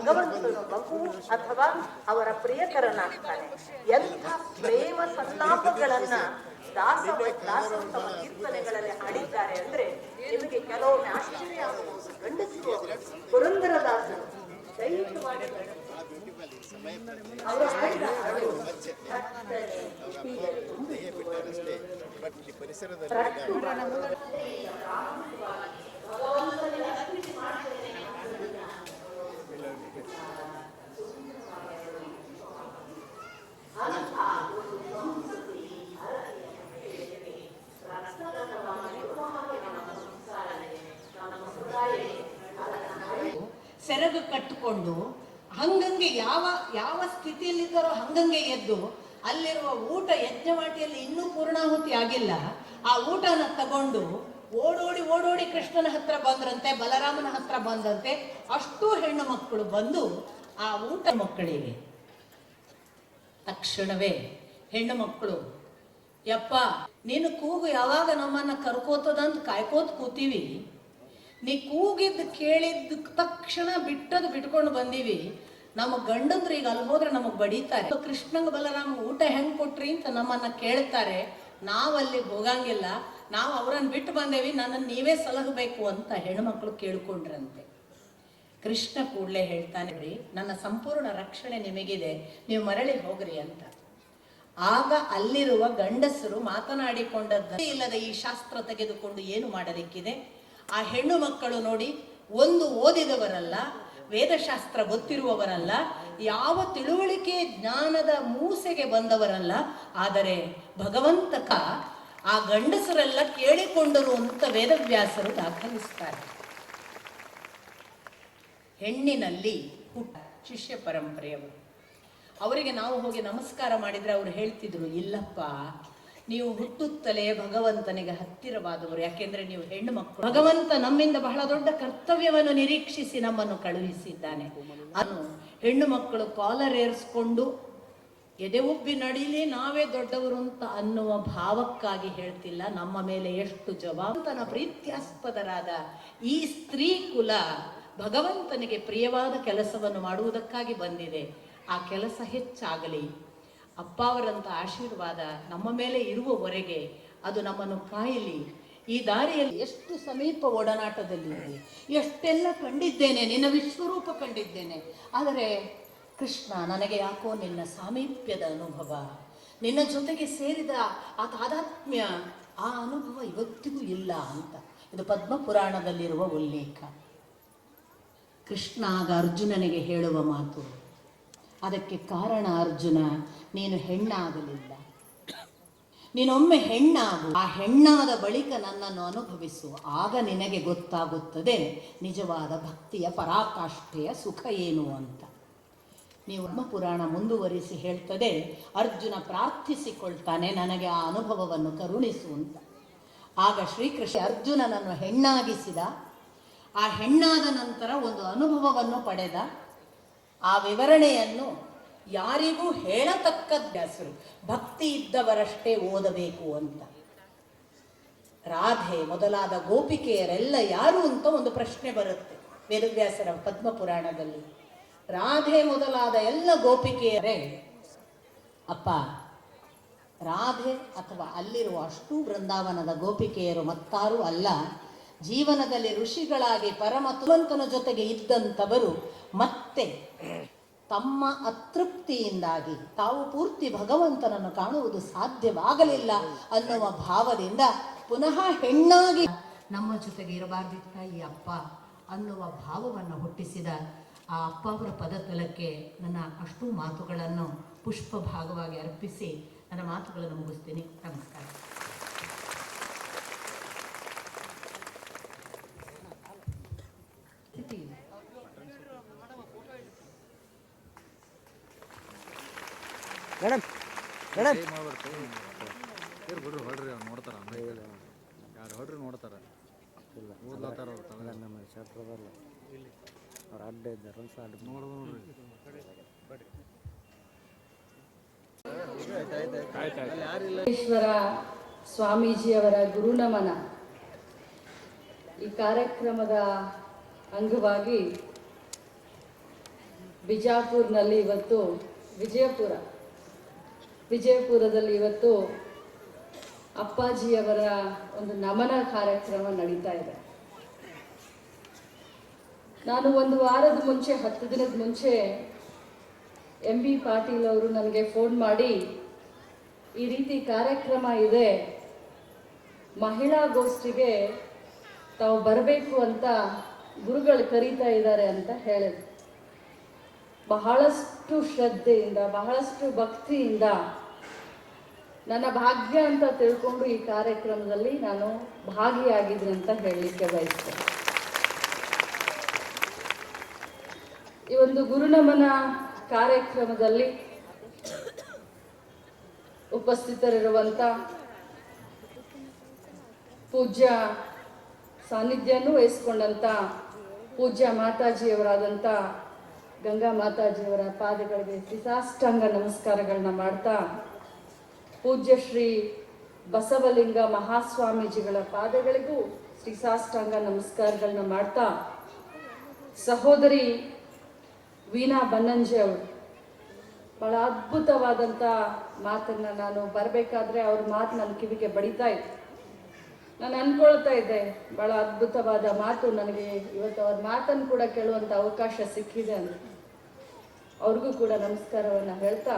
ಭಗವಂತನು ಅಥವಾ ಅವರ ಪ್ರಿಯಕರನಾಗ್ತಾನೆ. ಎಂಥ ಪ್ರೇಮ ಸಂತಾಪಗಳನ್ನ ದಾಸ ದಾಸೋತ್ತಮ ಕೀರ್ತನೆಗಳಲ್ಲಿ ಹಾಡಿದ್ದಾರೆ ಅಂದ್ರೆ ನಿಮಗೆ ಕೆಲವೊಮ್ಮೆ ಆಶ್ಚರ್ಯ ಆಗಬಹುದು ಗಂಡಸರು. ಪುರಂದರದಾಸರು ಪರಿಸರದಲ್ಲಿ ಮಾಡಿ ಅವರು ಹಾಡಿದ ಹಾಡು. ಭಕ್ತರೇ, ಸೆರಗು ಕಟ್ಟಿಕೊಂಡು ಹಂಗಂಗೆ ಯಾವ ಯಾವ ಸ್ಥಿತಿಯಲ್ಲಿದ್ದಾರೋ ಹಂಗಂಗೆ ಎದ್ದು ಅಲ್ಲಿರುವ ಊಟ ಯಜ್ಞವಾಟಿಯಲ್ಲಿ ಇನ್ನೂ ಪೂರ್ಣಾಹುತಿ ಆಗಿಲ್ಲ. ಆ ಊಟನ ತಗೊಂಡು ಓಡೋಡಿ ಓಡೋಡಿ ಕೃಷ್ಣನ ಹತ್ರ ಬಂದ್ರಂತೆ, ಬಲರಾಮನ ಹತ್ರ ಬಂದಂತೆ ಅಷ್ಟೂ ಹೆಣ್ಣು ಮಕ್ಕಳು ಬಂದು ಆ ಊಟ ಮಕ್ಕಳಿಗೆ ತಕ್ಷಣವೇ, ಹೆಣ್ಣು ಮಕ್ಕಳು, ಯಪ್ಪ, ನೀನು ಕೂಗು ಯಾವಾಗ ನಮ್ಮನ್ನ ಕರ್ಕೋತದಂತ ಕಾಯ್ಕೋತ ಕೂತೀವಿ. ನೀ ಕೂಗಿದ್ದು ಕೇಳಿದ್ದ ತಕ್ಷಣ ಬಿಟ್ಟದು ಬಿಟ್ಕೊಂಡು ಬಂದೀವಿ. ನಮ್ಮ ಗಂಡಂದ್ರೆ ಈಗ ಅಲ್ಲಿ ಹೋದ್ರೆ ನಮಗ್ ಬಡೀತಾರೆ. ಕೃಷ್ಣಂಗ ಬಲರಾಮ ಊಟ ಹೆಂಗ್ ಕೊಟ್ರಿ ಅಂತ ನಮ್ಮನ್ನ ಕೇಳ್ತಾರೆ. ನಾವ್ ಅಲ್ಲಿ ಹೋಗಂಗಿಲ್ಲ. ನಾವು ಅವರನ್ನು ಬಿಟ್ಟು ಬಂದೇವಿ. ನನ್ನನ್ನು ನೀವೇ ಸಲಹಬೇಕು ಅಂತ ಹೆಣ್ಮಕ್ಳು ಕೇಳ್ಕೊಂಡ್ರಂತೆ. ಕೃಷ್ಣ ಕೂಡಲೇ ಹೇಳ್ತಾನೆ ರೀ ನನ್ನ ಸಂಪೂರ್ಣ ರಕ್ಷಣೆ ನಿಮಗಿದೆ, ನೀವು ಮರಳಿ ಹೋಗ್ರಿ ಅಂತ. ಆಗ ಅಲ್ಲಿರುವ ಗಂಡಸರು ಮಾತನಾಡಿಕೊಂಡದ್ದು ಇಲ್ಲದ ಈ ಶಾಸ್ತ್ರ ತೆಗೆದುಕೊಂಡು ಏನು ಮಾಡಲಿಕ್ಕಿದೆ? ಆ ಹೆಣ್ಣು ಮಕ್ಕಳು ನೋಡಿ, ಒಂದು ಓದಿದವರಲ್ಲ, ವೇದಶಾಸ್ತ್ರ ಗೊತ್ತಿರುವವರಲ್ಲ, ಯಾವ ತಿಳುವಳಿಕೆ ಜ್ಞಾನದ ಮೂಸೆಗೆ ಬಂದವರಲ್ಲ, ಆದರೆ ಭಗವಂತಕ ಆ ಗಂಡಸರೆಲ್ಲ ಕೇಳಿಕೊಂಡರು ಅಂತ ವೇದವ್ಯಾಸರು ದಾಖಲಿಸ್ತಾರೆ. ಹೆಣ್ಣಿನಲ್ಲಿ ಹುಟ್ಟ ಶಿಷ್ಯ ಪರಂಪರೆಯವರು. ಅವರಿಗೆ ನಾವು ಹೋಗಿ ನಮಸ್ಕಾರ ಮಾಡಿದರೆ ಅವರು ಹೇಳ್ತಿದ್ರು, ಇಲ್ಲಪ್ಪ, ನೀವು ಹುಟ್ಟುತ್ತಲೇ ಭಗವಂತನಿಗೆ ಹತ್ತಿರವಾದವರು. ಯಾಕೆಂದ್ರೆ ನೀವು ಹೆಣ್ಣು ಮಕ್ಕಳು. ಭಗವಂತ ನಮ್ಮಿಂದ ಬಹಳ ದೊಡ್ಡ ಕರ್ತವ್ಯವನ್ನು ನಿರೀಕ್ಷಿಸಿ ನಮ್ಮನ್ನು ಕಳುಹಿಸಿದ್ದಾನೆ. ಅದು ಹೆಣ್ಣು ಮಕ್ಕಳು ಕಾಲರ್ ಏರಿಸ್ಕೊಂಡು, ಎದೆ ಉಬ್ಬಿ ನಡೀಲಿ, ನಾವೇ ದೊಡ್ಡವರು ಅಂತ ಅನ್ನುವ ಭಾವಕ್ಕಾಗಿ ಹೇಳ್ತಿಲ್ಲ. ನಮ್ಮ ಮೇಲೆ ಎಷ್ಟು ಜವಾಬ್ದಾರ, ಪ್ರೀತ್ಯಾಸ್ಪದರಾದ ಈ ಸ್ತ್ರೀ ಕುಲ ಭಗವಂತನಿಗೆ ಪ್ರಿಯವಾದ ಕೆಲಸವನ್ನು ಮಾಡುವುದಕ್ಕಾಗಿ ಬಂದಿದೆ. ಆ ಕೆಲಸ ಹೆಚ್ಚಾಗಲಿ. ಅಪ್ಪ ಅವರಂಥ ಆಶೀರ್ವಾದ ನಮ್ಮ ಮೇಲೆ ಇರುವವರೆಗೆ ಅದು ನಮ್ಮನ್ನು ಕಾಯಲಿ. ಈ ದಾರಿಯಲ್ಲಿ ಎಷ್ಟು ಸಮೀಪ ಒಡನಾಟದಲ್ಲಿ ಎಷ್ಟೆಲ್ಲ ಕಂಡಿದ್ದೇನೆ, ನಿನ್ನ ವಿಶ್ವರೂಪ ಕಂಡಿದ್ದೇನೆ. ಆದರೆ ಕೃಷ್ಣ, ನನಗೆ ಯಾಕೋ ನಿನ್ನ ಸಾಮೀಪ್ಯದ ಅನುಭವ, ನಿನ್ನ ಜೊತೆಗೆ ಸೇರಿದ ಆ ತಾದಾತ್ಮ್ಯ, ಆ ಅನುಭವ ಇವತ್ತಿಗೂ ಇಲ್ಲ ಅಂತ. ಇದು ಪದ್ಮ ಪುರಾಣದಲ್ಲಿರುವ ಉಲ್ಲೇಖ. ಕೃಷ್ಣ ಆಗ ಅರ್ಜುನನಿಗೆ ಹೇಳುವ ಮಾತು. ಅದಕ್ಕೆ ಕಾರಣ ಅರ್ಜುನ, ನೀನು ಹೆಣ್ಣಾಗಲಿಲ್ಲ. ನೀನೊಮ್ಮೆ ಹೆಣ್ಣಾಗು. ಆ ಹೆಣ್ಣಾದ ಬಳಿಕ ನನ್ನನ್ನು ಅನುಭವಿಸು. ಆಗ ನಿನಗೆ ಗೊತ್ತಾಗುತ್ತದೆ ನಿಜವಾದ ಭಕ್ತಿಯ ಪರಾಕಾಷ್ಠೆಯ ಸುಖ ಏನು ಅಂತ. ನೀವು ಪುರಾಣ ಮುಂದುವರಿಸಿ ಹೇಳ್ತದೆ, ಅರ್ಜುನ ಪ್ರಾರ್ಥಿಸಿಕೊಳ್ತಾನೆ, ನನಗೆ ಆ ಅನುಭವವನ್ನು ಕರುಣಿಸು ಅಂತ. ಆಗ ಶ್ರೀಕೃಷ್ಣ ಅರ್ಜುನನನ್ನು ಹೆಣ್ಣಾಗಿಸಿದ ಆ ಹೆಣ್ಣಾದ ನಂತರ ಒಂದು ಅನುಭವವನ್ನು ಪಡೆದ. ಆ ವಿವರಣೆಯನ್ನು ಯಾರಿಗೂ ಹೇಳತಕ್ಕದ್ದ ಹೆಸರು, ಭಕ್ತಿ ಇದ್ದವರಷ್ಟೇ ಓದಬೇಕು ಅಂತ. ರಾಧೆ ಮೊದಲಾದ ಗೋಪಿಕೆಯರೆಲ್ಲ ಯಾರು ಅಂತ ಒಂದು ಪ್ರಶ್ನೆ ಬರುತ್ತೆ ವೇದವ್ಯಾಸರ ಪದ್ಮ ಪುರಾಣದಲ್ಲಿ ರಾಧೆ ಮೊದಲಾದ ಎಲ್ಲ ಗೋಪಿಕೆಯರೇ, ಅಪ್ಪ, ರಾಧೆ ಅಥವಾ ಅಲ್ಲಿರುವ ಅಷ್ಟೂ ಬೃಂದಾವನದ ಗೋಪಿಕೆಯರು ಮತ್ತಾರೂ ಅಲ್ಲ. ಜೀವನದಲ್ಲಿ ಋಷಿಗಳಾಗಿ ಪರಮ ತುಲಂತನ ಜೊತೆಗೆ ಇದ್ದಂಥವರು ಮತ್ತೆ ತಮ್ಮ ಅತೃಪ್ತಿಯಿಂದಾಗಿ ತಾವು ಪೂರ್ತಿ ಭಗವಂತನನ್ನು ಕಾಣುವುದು ಸಾಧ್ಯವಾಗಲಿಲ್ಲ ಅನ್ನುವ ಭಾವದಿಂದ ಪುನಃ ಹೆಣ್ಣಾಗಿ ನಮ್ಮ ಜೊತೆಗೆ ಇರಬಾರ್ದಿತ್ತ ಈ ಅಪ್ಪ ಅನ್ನುವ ಭಾವವನ್ನು ಹುಟ್ಟಿಸಿದ ಆ ಅಪ್ಪ ಅವರ ಪದತಲಕ್ಕೆ ನನ್ನ ಅಷ್ಟೂ ಮಾತುಗಳನ್ನು ಪುಷ್ಪ ಭಾಗವಾಗಿ ಅರ್ಪಿಸಿ ನನ್ನ ಮಾತುಗಳನ್ನು ಮುಗಿಸ್ತೀನಿ. ನಮಸ್ಕಾರ. Madam madam. ಬಿಡ್ರಿ ಹೊಡ್ರಿ ಅವ್ರು ನೋಡ್ತಾರ ಯಾರು ಹೊಡ್ರಿ ನೋಡ್ತಾರ. ಓದ್ಲತ್ತಾರ ಅವ್ರು ತಲೆ ನಮ್ಮ ಶಾಸ್ತ್ರದಲ್ಲ. ಅವ್ರು ಅಡ್ಡ ಇದ್ದಾರೆ ಒಂದು ಅಡ್ಡ ನೋಡ್ದು ನೋಡ್ರಿ. ಈಶ್ವರ ಸ್ವಾಮೀಜಿಯವರ ಗುರುನಮನ ಈ ಕಾರ್ಯಕ್ರಮದ ಅಂಗವಾಗಿ ಬಿಜಾಪುರ್ನಲ್ಲಿ ಇವತ್ತು ವಿಜಯಪುರ. ವಿಜಯಪುರದಲ್ಲಿ ಇವತ್ತು ಅಪ್ಪಾಜಿಯವರ ಒಂದು ನಮನ ಕಾರ್ಯಕ್ರಮ ನಡೀತಾ ಇದೆ. ನಾನು ಒಂದು ವಾರದ ಮುಂಚೆ, ಹತ್ತು ದಿನದ ಮುಂಚೆ ಎಂ ಬಿ ಪಾಟೀಲ್ ಅವರು ನನಗೆ ಫೋನ್ ಮಾಡಿ, ಈ ರೀತಿ ಕಾರ್ಯಕ್ರಮ ಇದೆ, ಮಹಿಳಾ ಗೋಷ್ಠಿಗೆ ತಾವು ಬರಬೇಕು ಅಂತ ಗುರುಗಳು ಕರೀತಾ ಇದ್ದಾರೆ ಅಂತ ಹೇಳಿದ್ರು. ಬಹಳಷ್ಟು ಶ್ರದ್ಧೆಯಿಂದ, ಬಹಳಷ್ಟು ಭಕ್ತಿಯಿಂದ ನನ್ನ ಭಾಗ್ಯ ಅಂತ ತಿಳ್ಕೊಂಡು ಈ ಕಾರ್ಯಕ್ರಮದಲ್ಲಿ ನಾನು ಭಾಗಿಯಾಗಿದ್ದೀನಿ ಅಂತ ಹೇಳಲಿಕ್ಕೆ ಬಯಸ್ತೇನೆ. ಈ ಒಂದು ಗುರುನಮನ ಕಾರ್ಯಕ್ರಮದಲ್ಲಿ ಉಪಸ್ಥಿತರಿರುವಂಥ ಪೂಜ್ಯ ಸಾನ್ನಿಧ್ಯನೂ ವಹಿಸ್ಕೊಂಡಂಥ ಪೂಜ್ಯ ಮಾತಾಜಿಯವರಾದಂಥ ಗಂಗಾ ಮಾತಾಜಿಯವರ ಪಾದಗಳಿಗೆ ತ್ರಿಸಾಷ್ಟಾಂಗ ನಮಸ್ಕಾರಗಳನ್ನ ಮಾಡ್ತಾ ಪೂಜ್ಯ ಶ್ರೀ ಬಸವಲಿಂಗ ಮಹಾಸ್ವಾಮೀಜಿಗಳ ಪಾದಗಳಿಗೂ ತ್ರಿಸಾಷ್ಟಾಂಗ ನಮಸ್ಕಾರಗಳನ್ನ ಮಾಡ್ತಾ ಸಹೋದರಿ ವೀಣಾ ಬನ್ನಂಜೆ ಅವರು. ಬಹಳ ಅದ್ಭುತವಾದಂಥ ಮಾತನ್ನ ನಾನು ಬರಬೇಕಾದ್ರೆ ಅವ್ರ ಮಾತು ನನ್ನ ಕಿವಿಗೆ ಬಡಿತಾ ಇತ್ತು. ನಾನು ಅಂದ್ಕೊಳ್ತಾ ಇದ್ದೆ, ಬಹಳ ಅದ್ಭುತವಾದ ಮಾತು ನನಗೆ ಇವತ್ತು ಅವ್ರ ಮಾತನ್ನು ಕೂಡ ಕೇಳುವಂಥ ಅವಕಾಶ ಸಿಕ್ಕಿದೆ ಅಂತ. ಅವ್ರಿಗೂ ಕೂಡ ನಮಸ್ಕಾರವನ್ನು ಹೇಳ್ತಾ,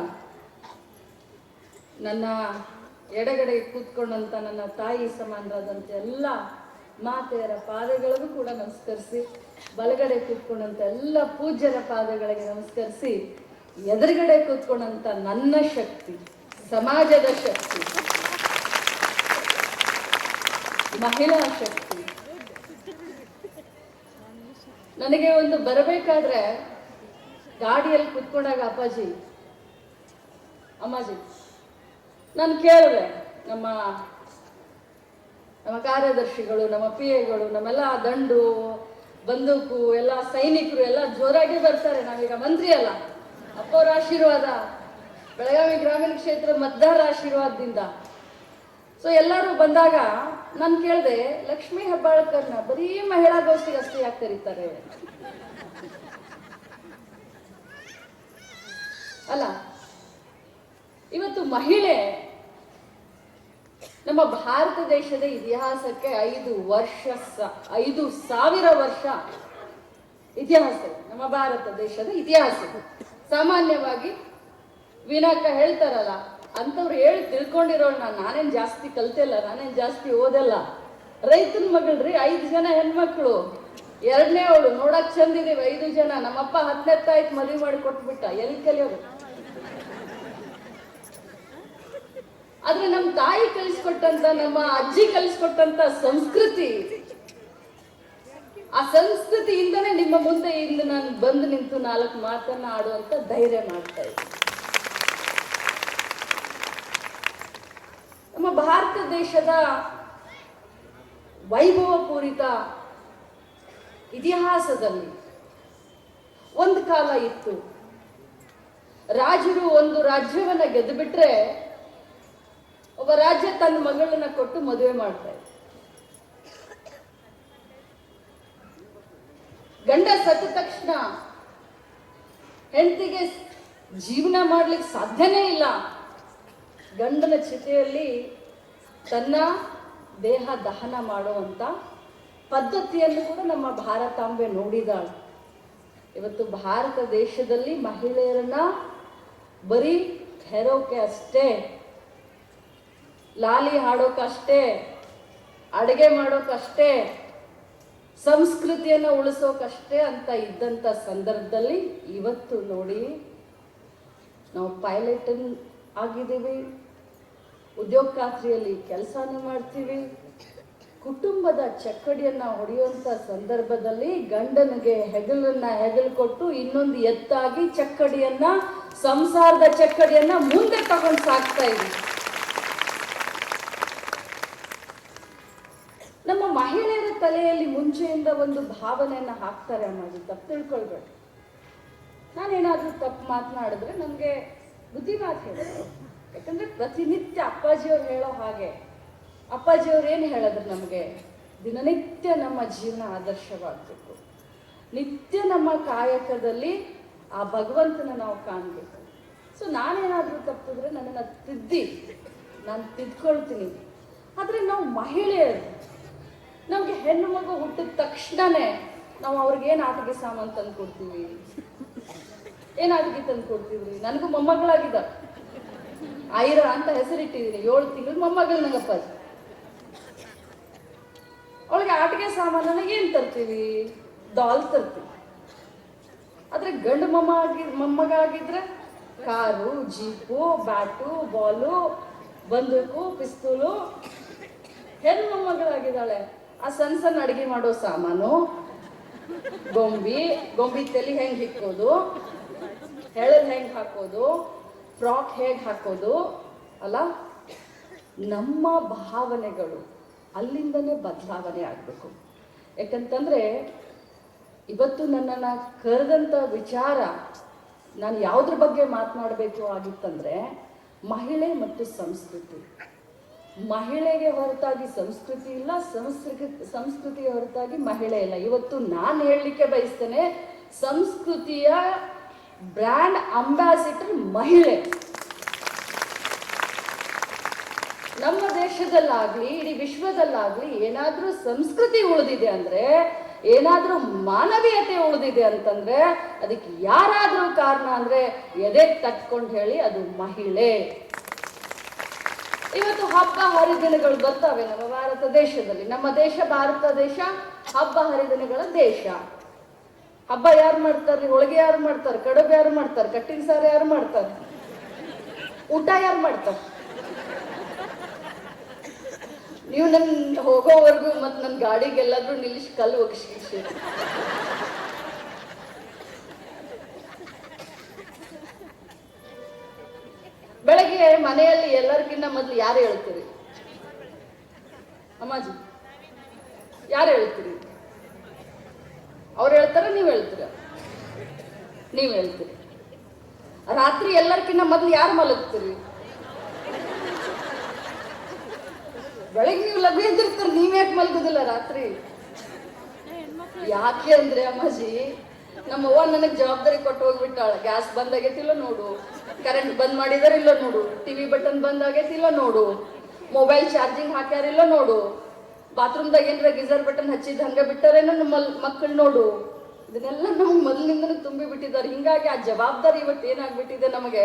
ನನ್ನ ಎಡಗಡೆ ಕೂತ್ಕೊಂಡಂತ ನನ್ನ ತಾಯಿ ಸಮಾನರಾದಂಥ ಎಲ್ಲ ಮಾತೆಯರ ಪಾದಗಳಿಗೂ ಕೂಡ ನಮಸ್ಕರಿಸಿ, ಬಲಗಡೆ ಕೂತ್ಕೊಂಡಂತ ಎಲ್ಲ ಪೂಜ್ಯರ ಪಾದಗಳಿಗೆ ನಮಸ್ಕರಿಸಿ, ಎದುರುಗಡೆ ಕೂತ್ಕೊಂಡಂತ ನನ್ನ ಶಕ್ತಿ, ಸಮಾಜದ ಶಕ್ತಿ, ಮಹಿಳಾ ಶಕ್ತಿ. ನನಗೆ ಒಂದು ಬರಬೇಕಾದ್ರೆ ಗಾಡಿಯಲ್ಲಿ ಕುತ್ಕೊಂಡಾಗ ಅಪ್ಪಾಜಿ, ಅಮ್ಮಾಜಿ, ನಾನು ಕೇಳಿದೆ, ನಮ್ಮ ನಮ್ಮ ಕಾರ್ಯದರ್ಶಿಗಳು, ನಮ್ಮ ಪಿ ಎಗಳು ನಮ್ಮೆಲ್ಲ ದಂಡು, ಬಂದೂಕು, ಎಲ್ಲ ಸೈನಿಕರು, ಎಲ್ಲ ಜೋರಾಗಿ ಬರ್ತಾರೆ, ನಾವೀಗ ಮಂತ್ರಿ ಅಲ್ಲ. ಅಪ್ಪವ್ರ ಆಶೀರ್ವಾದ, ಬೆಳಗಾವಿ ಗ್ರಾಮೀಣ ಕ್ಷೇತ್ರ ಮತದಾರರ ಆಶೀರ್ವಾದದಿಂದ. ಸೊ ಎಲ್ಲರೂ ಬಂದಾಗ ನಾನು ಕೇಳಿದೆ, ಲಕ್ಷ್ಮೀ ಹೆಬ್ಬಾಳ್ಕರ್ನ ಬರೀ ಮಹಿಳಾ ಗೋಷ್ಠಿಗೆ ಅಷ್ಟೇ ಯಾಕೆ ಕರೀತಾರೆ? ಅಲ್ಲ, ಇವತ್ತು ಮಹಿಳೆ ನಮ್ಮ ಭಾರತ ದೇಶದ ಇತಿಹಾಸಕ್ಕೆ ಐದು ವರ್ಷ ಐದು ಸಾವಿರ ವರ್ಷ ಇತಿಹಾಸ ನಮ್ಮ ಭಾರತ ದೇಶದ ಇತಿಹಾಸ ಸಾಮಾನ್ಯವಾಗಿ ವಿನಾಕ ಹೇಳ್ತಾರಲ್ಲ ಅಂತವ್ರು ಹೇಳಿ ತಿಳ್ಕೊಂಡಿರೋಳು ನಾನು, ನಾನೇನ್ ಜಾಸ್ತಿ ಕಲ್ತಿಲ್ಲ ನಾನೇನ್ ಜಾಸ್ತಿ ಓದಲ್ಲ. ರೈತನ ಮಗಳ್ರಿ, ಐದು ಜನ ಹೆಣ್ಮಕ್ಳು. ಎರಡನೇ ಅವಳು, ನೋಡಕ್ ಚಂದಿದೀವಿ, ಐದು ಜನ. ನಮ್ಮಪ್ಪ ಹತ್ತನೆತ್ತಾಯ್ತು ಮದುವೆ ಮಾಡಿ ಕೊಟ್ಬಿಟ್ಟ ಎಲ್ಲಿ ಕಲಿಯೋದು? ಆದ್ರೆ ನಮ್ಮ ತಾಯಿ ಕಲಿಸ್ಕೊಟ್ಟಂತ, ನಮ್ಮ ಅಜ್ಜಿ ಕಲಿಸ್ಕೊಟ್ಟಂತ ಸಂಸ್ಕೃತಿ, ಆ ಸಂಸ್ಕೃತಿಯಿಂದನೇ ನಿಮ್ಮ ಮುಂದೆ ಇಂದು ನಾನು ಬಂದು ನಿಂತು ನಾಲ್ಕು ಮಾತನ್ನ ಆಡುವಂತ ಧೈರ್ಯ ಮಾಡ್ತಾ ಇದ್ದೀನಿ. ನಮ್ಮ ಭಾರತ ದೇಶದ ವೈಭವಪೂರಿತ ಇತಿಹಾಸದಲ್ಲಿ ಒಂದು ಕಾಲ ಇತ್ತು. ರಾಜರು ಒಂದು ರಾಜ್ಯವನ್ನ ಗೆದ್ದು ಬಿಟ್ರೆ ಒಬ್ಬ ರಾಜ್ಯ ತನ್ನ ಮಗಳನ್ನ ಕೊಟ್ಟು ಮದುವೆ ಮಾಡ್ತಾ ಇತ್ತು ಗಂಡ ಸತ್ತ ತಕ್ಷಣ ಹೆಂಡತಿಗೆ ಜೀವನ ಮಾಡ್ಲಿಕ್ಕೆ ಸಾಧ್ಯನೇ ಇಲ್ಲ. ಗಂಡನ ಚಿತೆಯಲ್ಲಿ ತನ್ನ ದೇಹ ದಹನ ಮಾಡುವಂತ ಪದ್ಧತಿಯನ್ನು ಕೂಡ ನಮ್ಮ ಭಾರತಾಂಬೆ ನೋಡಿದಾಳೆ. ಇವತ್ತು ಭಾರತ ದೇಶದಲ್ಲಿ ಮಹಿಳೆಯರನ್ನ ಬರೀ ಹೆರೋಕೆ ಅಷ್ಟೇ. ಲಾಲಿ ಹಾಡೋಕ್ಕಷ್ಟೇ ಅಡುಗೆ ಮಾಡೋಕ್ಕಷ್ಟೇ ಸಂಸ್ಕೃತಿಯನ್ನು ಉಳಿಸೋಕಷ್ಟೇ ಅಂತ ಇದ್ದಂಥ ಸಂದರ್ಭದಲ್ಲಿ ಇವತ್ತು ನೋಡಿ ನಾವು ಪೈಲಟ್ ಆಗಿದ್ದೀವಿ. ಉದ್ಯೋಗ ಖಾತ್ರಿಯಲ್ಲಿ ಕೆಲಸನೂ ಮಾಡ್ತೀವಿ. ಕುಟುಂಬದ ಚಕ್ಕಡಿಯನ್ನ ಹೊಡೆಯುವಂತ ಸಂದರ್ಭದಲ್ಲಿ ಗಂಡನಿಗೆ ಹೆಗಲನ್ನ ಹೆಗಲು ಕೊಟ್ಟು ಇನ್ನೊಂದು ಎತ್ತಾಗಿ ಚಕ್ಕಡಿಯನ್ನ, ಸಂಸಾರದ ಚಕ್ಕಡಿಯನ್ನ ಮುಂದೆ ತಗೊಂಡು ಸಾಕ್ತಾ ಇದ್ದೀವಿ ನಮ್ಮ ಮಹಿಳೆಯರ ಮುಂಚೆಯಿಂದ ಒಂದು ಭಾವನೆಯನ್ನ ಹಾಕ್ತಾರೆ ಅನ್ನೋದು ತಪ್ಪು ತಿಳ್ಕೊಳ್ಬೇಡಿ. ನಾನೇನಾದ್ರೂ ತಪ್ಪು ಮಾತನಾಡಿದ್ರೆ ನನಗೆ ಬುದ್ಧಿ ಮಾತು ಯಾಕಂದ್ರೆ ಪ್ರತಿನಿತ್ಯ ಅಪ್ಪಾಜಿಯವ್ರು ಹೇಳೋ ಹಾಗೆ, ಅಪ್ಪಾಜಿಯವ್ರು ಏನು ಹೇಳಿದ್ರು ನಮಗೆ? ದಿನನಿತ್ಯ ನಮ್ಮ ಜೀವನ ಆದರ್ಶವಾಗಬೇಕು. ನಿತ್ಯ ನಮ್ಮ ಕಾಯಕದಲ್ಲಿ ಆ ಭಗವಂತನ ನಾವು ಕಾಣಬೇಕು. ಸೊ ನಾನೇನಾದರೂ ತಪ್ಪಿದ್ರೆ ನನ್ನನ್ನು ತಿದ್ದಿ, ನಾನು ತಿದ್ಕೊಳ್ತೀನಿ. ಆದರೆ ನಾವು ಮಹಿಳೆಯರು ನಮಗೆ ಹೆಣ್ಣು ಮಗು ಹುಟ್ಟಿದ ತಕ್ಷಣನೇ ನಾವು ಅವ್ರಿಗೆ ಆಟಿಕೆ ಸಾಮಾನು ತಂದು ಕೊಡ್ತೀವಿ? ಏನು ಆಟಿಕೆ ತಂದು ಕೊಡ್ತೀವಿ ನನಗೂ ಮೊಮ್ಮಗಳಾಗಿದ್ದ. ಐರ ಅಂತ ಹೆಸರಿಟ್ಟಿದ್ದೀನಿ, ಏಳು ತಿಂಗಳು ಮೊಮ್ಮಗಳು ನಂಗಪ್ಪ ಅವಳಿಗೆ ಆಟಿಕೆ ಸಾಮಾನನ್ನ ಏನು ತರ್ತೀವಿ? ಡಾಲ್ ತರ್ತೀವಿ. ಆದರೆ ಗಂಡು ಮೊಮ್ಮ ಆಗಿ ಮೊಮ್ಮಗಾಗಿದ್ರೆ ಕಾರು, ಜೀಪು, ಬ್ಯಾಟು, ಬಾಲು, ಬಂದೂಕು, ಪಿಸ್ತೂಲು. ಹೆಣ್ಣು ಮೊಮ್ಮಗಳಾಗಿದ್ದಾಳೆ. ಆ ಸಣ್ಣ ಸಣ್ಣ ಅಡಿಗೆ ಮಾಡೋ ಸಾಮಾನು. ಗೊಂಬಿ ಗೊಂಬಿ ತಲೆ ಹೆಂಗೆ ಇಕ್ಕೋದು ಹೆಳಲ್ ಹೆಂಗೆ ಹಾಕೋದು, ಫ್ರಾಕ್ ಹೇಗೆ ಹಾಕೋದು, ಅಲ್ಲ? ನಮ್ಮ ಭಾವನೆಗಳು ಅಲ್ಲಿಂದನೇ ಬದಲಾವಣೆ ಆಗಬೇಕು. ಯಾಕಂತಂದ್ರೆ, ಇವತ್ತು ನನ್ನನ್ನು ಕರೆದಂಥ ವಿಚಾರ ನಾನು ಯಾವುದ್ರ ಬಗ್ಗೆ ಮಾತನಾಡಬೇಕು ಆಗಿತ್ತಂದರೆ, ಮಹಿಳೆ ಮತ್ತು ಸಂಸ್ಕೃತಿ. ಮಹಿಳೆಗೆ ಹೊರತಾಗಿ ಸಂಸ್ಕೃತಿ ಇಲ್ಲ, ಸಂಸ್ಕೃತಿ ಸಂಸ್ಕೃತಿಯ ಹೊರತಾಗಿ ಮಹಿಳೆ ಇಲ್ಲ. ಇವತ್ತು ನಾನು ಹೇಳಲಿಕ್ಕೆ ಬಯಸ್ತೇನೆ, ಸಂಸ್ಕೃತಿಯ ಬ್ರ್ಯಾಂಡ್ ಅಂಬಾಸಿಡರ್ ಮಹಿಳೆ. ನಮ್ಮ ದೇಶದಲ್ಲಾಗ್ಲಿ, ಇಡೀ ವಿಶ್ವದಲ್ಲಾಗ್ಲಿ ಏನಾದರೂ ಸಂಸ್ಕೃತಿ ಉಳಿದಿದೆ ಅಂದ್ರೆ, ಏನಾದರೂ ಮಾನವೀಯತೆ ಉಳಿದಿದೆ ಅಂತಂದ್ರೆ, ಅದಕ್ಕೆ ಯಾರಾದರೂ ಕಾರಣ ಅಂದ್ರೆ ಎದೆ ತಟ್ಕೊಂಡು ಹೇಳಿ ಅದು ಮಹಿಳೆ. ಇವತ್ತು ಹಬ್ಬ ಹರಿದಿನಗಳು ಬರ್ತಾವೆ ನಮ್ಮ ಭಾರತ ದೇಶದಲ್ಲಿ. ನಮ್ಮ ದೇಶ ಭಾರತ ದೇಶ, ಹಬ್ಬ ಹರಿದಿನಗಳ ದೇಶ. ಹಬ್ಬ ಯಾರು ಮಾಡ್ತಾರೆ? ಹೋಳಿಗೆ ಯಾರು ಮಾಡ್ತಾರೆ? ಕಡುಬು ಯಾರು ಮಾಡ್ತಾರೆ? ಕಟ್ಟಿನ ಸಾರು ಯಾರು ಮಾಡ್ತಾರೆ? ಊಟ ಯಾರು ಮಾಡ್ತಾರೆ? ನೀವು ನನ್ ಹೋಗೋವರೆಗೂ ಮತ್ತೆ ನನ್ ಗಾಡಿಗೆಲ್ಲಾದ್ರೂ ನಿಲ್ಲಿಸಿ ಕಲ್ಲು ಒಗಿಸಿ ಬೆಳಗ್ಗೆ ಮನೆಯಲ್ಲಿ ಎಲ್ಲರಿಗಿನ್ನ ಮೊದ್ಲು ಯಾರು ಹೇಳ್ತೀರಿ? ಅಮ್ಮಾಜಿ, ಯಾರು ಹೇಳ್ತೀರಿ? ಅವ್ರು ಹೇಳ್ತಾರ, ನೀವ್ ಹೇಳ್ತೀರ? ನೀವ್ ಹೇಳ್ತೀರಿ. ರಾತ್ರಿ ಎಲ್ಲರಿಗಿನ್ನ ಮೊದ್ಲು ಯಾರು ಮಲಗ್ತೀರಿ? ಬೆಳಗ್ಗೆ ನೀವು ಲಗ್ನ ಎದ್ದಿರ್ತಾರೆ ನೀವ್ ಮಲಗುದಿಲ್ಲ ಮಲ್ಗುದಿಲ್ಲ ರಾತ್ರಿ? ಯಾಕೆ ಅಂದ್ರೆ ಅಮ್ಮಾಜಿ ನಮ್ಮ ಅವ್ವ ನನಗ್ ಜವಾಬ್ದಾರಿ ಕೊಟ್ಟು ಹೋಗ್ಬಿಟ್ಟಾಳ. ಗ್ಯಾಸ್ ಬಂದಾಗೈತಿಲ್ಲ ನೋಡು. ಕರೆಂಟ್ ಬಂದ್ ಮಾಡಿದಾರ ಇಲ್ಲ ನೋಡು. ಟಿವಿ ಬಟನ್ ಬಂದ್ ಆಗೈತಿಲ್ಲ ನೋಡು. ಮೊಬೈಲ್ ಚಾರ್ಜಿಂಗ್ ಹಾಕ್ಯಾರಿಲ್ಲ ನೋಡು. ಬಾತ್ರೂಮ್ದಾಗ ಏನ್ರ ಗೀಸರ್ ಬಟನ್ ಹಚ್ಚಿದ್ ಹಂಗ ಬಿಟ್ಟಾರೇನೋ ನಮ್ಮ ಮಕ್ಕಳು ನೋಡು. ಇದನ್ನೆಲ್ಲ ನಮ್ಗೆ ಮೊದಲಿಂದ ತುಂಬಿ ಬಿಟ್ಟಿದ್ದಾರೆ. ಹಿಂಗಾಗಿ ಆ ಜವಾಬ್ದಾರಿ ಇವತ್ತು ಏನಾಗ್ಬಿಟ್ಟಿದೆ ನಮಗೆ?